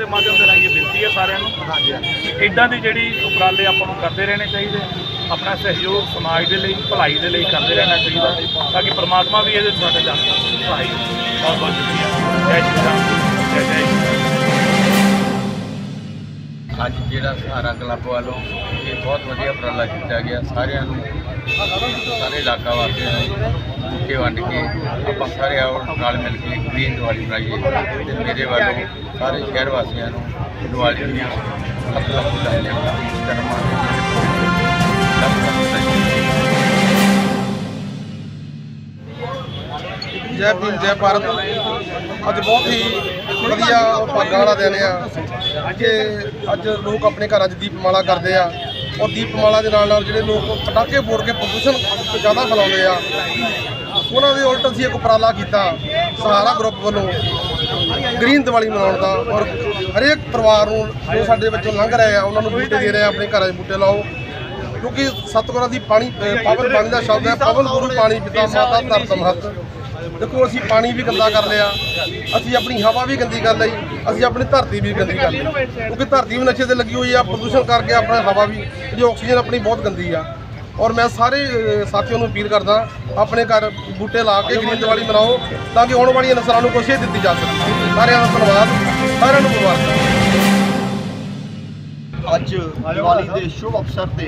ਦੇ ਮਾਧਿਅਮ ਦੇ ਰਾਹੀਂ ਬੇਨਤੀ ਹੈ ਸਾਰਿਆਂ ਨੂੰ। ਇਦਾਂ ਦੀ ਜਿਹੜੀ ਉਪਰਾਲੇ ਆਪਾਂ ਨੂੰ ਕਰਦੇ ਰਹਿਣੇ ਚਾਹੀਦੇ। ਆਪਣਾ ਸਹਿਯੋਗ ਸਮਾਜ ਦੇ ਲਈ ਭਲਾਈ ਦੇ ਲਈ ਕਰਦੇ ਰਹਿਣਾ ਚਾਹੀਦਾ। ਤਾਂ ਕਿ ਪਰਮਾਤਮਾ ਵੀ ਇਹਦੇ ਸਾਡੇ ਜਾਨ ਸਹਾਈ ਬਹੁਤ ਬਹੁਤ ਸ਼ੁਕਰੀਆ। ਜੈ ਸ਼੍ਰੀ ਰਾਮ। ਅੱਜ ਜਿਹੜਾ ਸਹਾਰਾ ਕਲੱਬ ਵੱਲੋਂ ਇਹ ਬਹੁਤ ਵਧੀਆ ਉਪਰਾਲਾ ਕੀਤਾ ਗਿਆ। ਸਾਰਿਆਂ ਨੂੰ, ਸਾਰੇ ਇਲਾਕਾ ਵਾਸੀਆਂ ਨੂੰ ਬੁੱਕੇ ਵੰਡ ਕੇ ਆਪਾਂ ਸਾਰੇ ਆਓ ਨਾਲ ਮਿਲ ਕੇ ਗ੍ਰੀਨ ਦੀਵਾਲੀ ਮਨਾਈਏ ਤੇ ਮੇਰੇ ਵੱਲੋਂ ਸਾਰੇ ਸ਼ਹਿਰ ਵਾਸੀਆਂ ਨੂੰ ਦੀਵਾਲੀ ਦੀਆਂ ਲੱਖ ਲੱਖ ਵਧਾਈਆਂ ਜੈ ਭੀਮ, ਜੈ ਭਾਰਤ। ਅੱਜ ਬਹੁਤ ਹੀ ਵਧੀਆ ਭਾਗਾਂ ਵਾਲਾ ਦਿਨ ਆ। ਕਿ ਅੱਜ ਲੋਕ ਆਪਣੇ ਘਰਾਂ 'ਚ ਦੀਪਮਾਲਾ ਕਰਦੇ ਆ। ਔਰ ਦੀਪਮਾਲਾ ਦੇ ਨਾਲ ਨਾਲ ਜਿਹੜੇ ਲੋਕ ਪਟਾਕੇ ਫੋੜ ਕੇ ਪ੍ਰਦੂਸ਼ਣ ਜ਼ਿਆਦਾ ਫੈਲਾਉਂਦੇ ਆ। ਉਹਨਾਂ ਦੇ ਉਲਟ ਅਸੀਂ ਇੱਕ ਉਪਰਾਲਾ ਕੀਤਾ, ਸਹਾਰਾ ਗਰੁੱਪ ਵੱਲੋਂ ਗ੍ਰੀਨ ਦੀਵਾਲੀ ਮਨਾਉਣ ਦਾ। ਔਰ ਹਰੇਕ ਪਰਿਵਾਰ ਨੂੰ ਜੋ ਸਾਡੇ ਵਿੱਚੋਂ ਲੰਘ ਰਹੇ ਆ, ਉਹਨਾਂ ਨੂੰ ਬੂਟੇ ਦੇ ਰਹੇ ਆ, ਆਪਣੇ ਘਰਾਂ 'ਚ ਬੂਟੇ ਲਾਓ। ਕਿਉਂਕਿ ਸਤਿਗੁਰਾਂ ਦੀ ਪਾਣੀ ਪਾਵਨ ਪਾਣੀ ਦਾ ਸ਼ਬਦ ਹੈ, ਪਾਵਨ ਗੁਰੂ ਪਾਣੀ ਪਿਤਾ, ਮਾਤਾ ਧਰਤ ਮਹਤ। ਦੇਖੋ, ਅਸੀਂ ਪਾਣੀ ਵੀ ਗੰਦਾ ਕਰ ਲਿਆ। ਅਸੀਂ ਆਪਣੀ ਹਵਾ ਵੀ ਗੰਦੀ ਕਰ ਲਈ। ਅਸੀਂ ਆਪਣੀ ਧਰਤੀ ਵੀ ਗੰਦੀ ਕਰ ਲਈ। ਕਿਉਂਕਿ ਧਰਤੀ ਵੀ ਨਸ਼ੇ ਤੇ ਲੱਗੀ ਹੋਈ ਆ, ਪ੍ਰਦੂਸ਼ਣ ਕਰਕੇ ਆਪਣਾ ਹਵਾ ਵੀ, ਜਿਹੜੀ ਆਕਸੀਜਨ ਆਪਣੀ ਬਹੁਤ ਗੰਦੀ ਆ। ਔਰ ਮੈਂ ਸਾਰੇ ਸਾਥੀਆਂ ਨੂੰ ਅਪੀਲ ਕਰਦਾ, ਆਪਣੇ ਘਰ ਬੂਟੇ ਲਾ ਕੇ ਗ੍ਰੀਨ ਦੀਵਾਲੀ ਮਨਾਓ, ਤਾਂ ਕਿ ਆਉਣ ਵਾਲੀਆਂ ਨਸਲਾਂ ਨੂੰ ਕੁਛ ਦਿੱਤੀ ਜਾ ਸਕੇ। ਸਾਰਿਆਂ ਦਾ ਧੰਨਵਾਦ, ਸਾਰਿਆਂ ਨੂੰ ਮੁਬਾਰਕਾਂ। ਅੱਜ ਦੀਵਾਲੀ ਦੇ ਸ਼ੁਭ ਅਵਸਰ ਤੇ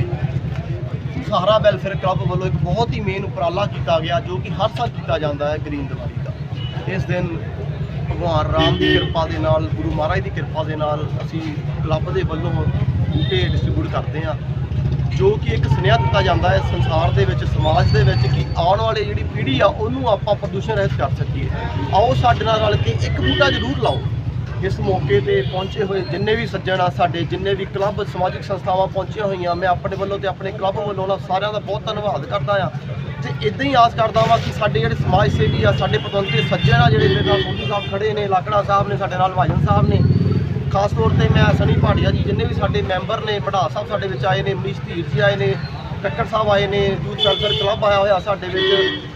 ਸਹਾਰਾ ਵੈਲਫੇਅਰ ਕਲੱਬ ਵੱਲੋਂ ਇੱਕ ਬਹੁਤ ਹੀ ਮੇਨ ਉਪਰਾਲਾ ਕੀਤਾ ਗਿਆ ਜੋ ਕਿ ਹਰ ਸਾਲ ਕੀਤਾ ਜਾਂਦਾ ਹੈ ਗ੍ਰੀਨ ਦੀਵਾਲੀ ਦਾ। ਇਸ ਦਿਨ ਭਗਵਾਨ ਰਾਮ ਦੀ ਕਿਰਪਾ ਦੇ ਨਾਲ, ਗੁਰੂ ਮਹਾਰਾਜ ਦੀ ਕਿਰਪਾ ਦੇ ਨਾਲ ਅਸੀਂ ਕਲੱਬ ਦੇ ਵੱਲੋਂ ਬੂਟੇ ਡਿਸਟ੍ਰੀਬਿਊਟ ਕਰਦੇ ਹਾਂ, ਜੋ ਕਿ ਇੱਕ ਸੁਨੇਹਾ ਦਿੱਤਾ ਜਾਂਦਾ ਹੈ ਸੰਸਾਰ ਦੇ ਵਿੱਚ, ਸਮਾਜ ਦੇ ਵਿੱਚ ਕਿ ਆਉਣ ਵਾਲੀ ਜਿਹੜੀ ਪੀੜ੍ਹੀ ਆ, ਉਹਨੂੰ ਆਪਾਂ ਪ੍ਰਦੂਸ਼ਣ ਰਹਿਤ ਕਰ ਸਕੀਏ। ਆਓ ਸਾਡੇ ਨਾਲ ਰਲ ਕੇ ਇੱਕ ਬੂਟਾ ਜ਼ਰੂਰ ਲਾਓ। ਇਸ ਮੌਕੇ ਤੇ ਪਹੁੰਚੇ ਹੋਏ ਜਿੰਨੇ ਵੀ ਸੱਜਣ ਆ ਸਾਡੇ, ਜਿੰਨੇ ਵੀ ਕਲੱਬ ਸਮਾਜਿਕ ਸੰਸਥਾਵਾਂ ਪਹੁੰਚੀਆਂ ਹੋਈਆਂ, ਮੈਂ ਆਪਣੇ ਵੱਲੋਂ ਤੇ ਆਪਣੇ ਕਲੱਬ ਵੱਲੋਂ ਉਹਨਾਂ ਸਾਰਿਆਂ ਦਾ ਬਹੁਤ ਧੰਨਵਾਦ ਕਰਦਾ ਆ ਤੇ ਇਦਾਂ ਹੀ ਆਸ ਕਰਦਾ ਵਾਂ ਕਿ ਸਾਡੇ ਜਿਹੜੇ ਸਮਾਜ ਸੇਵੀ ਆ, ਸਾਡੇ ਪਤਵੰਤੇ ਸੱਜਣ ਆ ਜਿਹੜੇ ਮੇਰੇ ਨਾਲ ਸੋਢੀ ਸਾਹਿਬ ਖੜੇ ਨੇ, ਲਾਕੜਾ ਸਾਹਿਬ ਨੇ, ਸਾਡੇ ਨਾਲ ਭਾਜਨ ਸਾਹਿਬ ਨੇ। ਖਾਸ ਤੌਰ ਤੇ ਮੈਂ ਸਨੀ ਭਾਟੀਆ ਜੀ ਜਿੰਨੇ ਵੀ ਸਾਡੇ ਮੈਂਬਰ ਨੇ ਮੜਾ ਸਾਹਿਬ ਸਾਡੇ ਵਿੱਚ ਆਏ ਨੇ, ਮਨੀਸ਼ ਧੀਰ ਜੀ ਆਏ ਨੇ ਕੱਕੜ ਸਾਹਿਬ ਆਏ ਨੇ ਯੂਥ ਵੈਲਫੇਅਰ ਕਲੱਬ ਆਇਆ ਹੋਇਆ ਸਾਡੇ ਵਿੱਚ,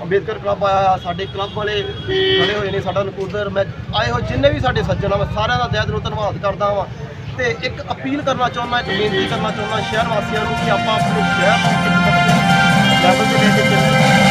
ਅੰਬੇਦਕਰ ਕਲੱਬ ਆਇਆ ਹੋਇਆ, ਸਾਡੇ ਕਲੱਬ ਵਾਲੇ ਖੜੇ ਹੋਏ ਨੇ ਸਾਡਾ ਨਕੂਦਰ ਮੈਂ ਆਏ ਹੋਏ ਜਿੰਨੇ ਵੀ ਸਾਡੇ ਸੱਜਣ ਆ, ਮੈਂ ਸਾਰਿਆਂ ਦਾ ਦਿਲ ਦਿਲੋਂ ਧੰਨਵਾਦ ਕਰਦਾ ਵਾਂ। ਤੇ ਇੱਕ ਅਪੀਲ ਕਰਨਾ ਚਾਹੁੰਦਾ, ਇੱਕ ਬੇਨਤੀ ਕਰਨਾ ਚਾਹੁੰਦਾ ਸ਼ਹਿਰ ਵਾਸੀਆਂ ਨੂੰ ਕਿ ਆਪਾਂ ਆਪਣੇ ਸ਼ਹਿਰ ਨੂੰ ਇੱਕ ਲੈਵਲ ਤੇ ਲੈ ਕੇ ਚੱਲੀਏ।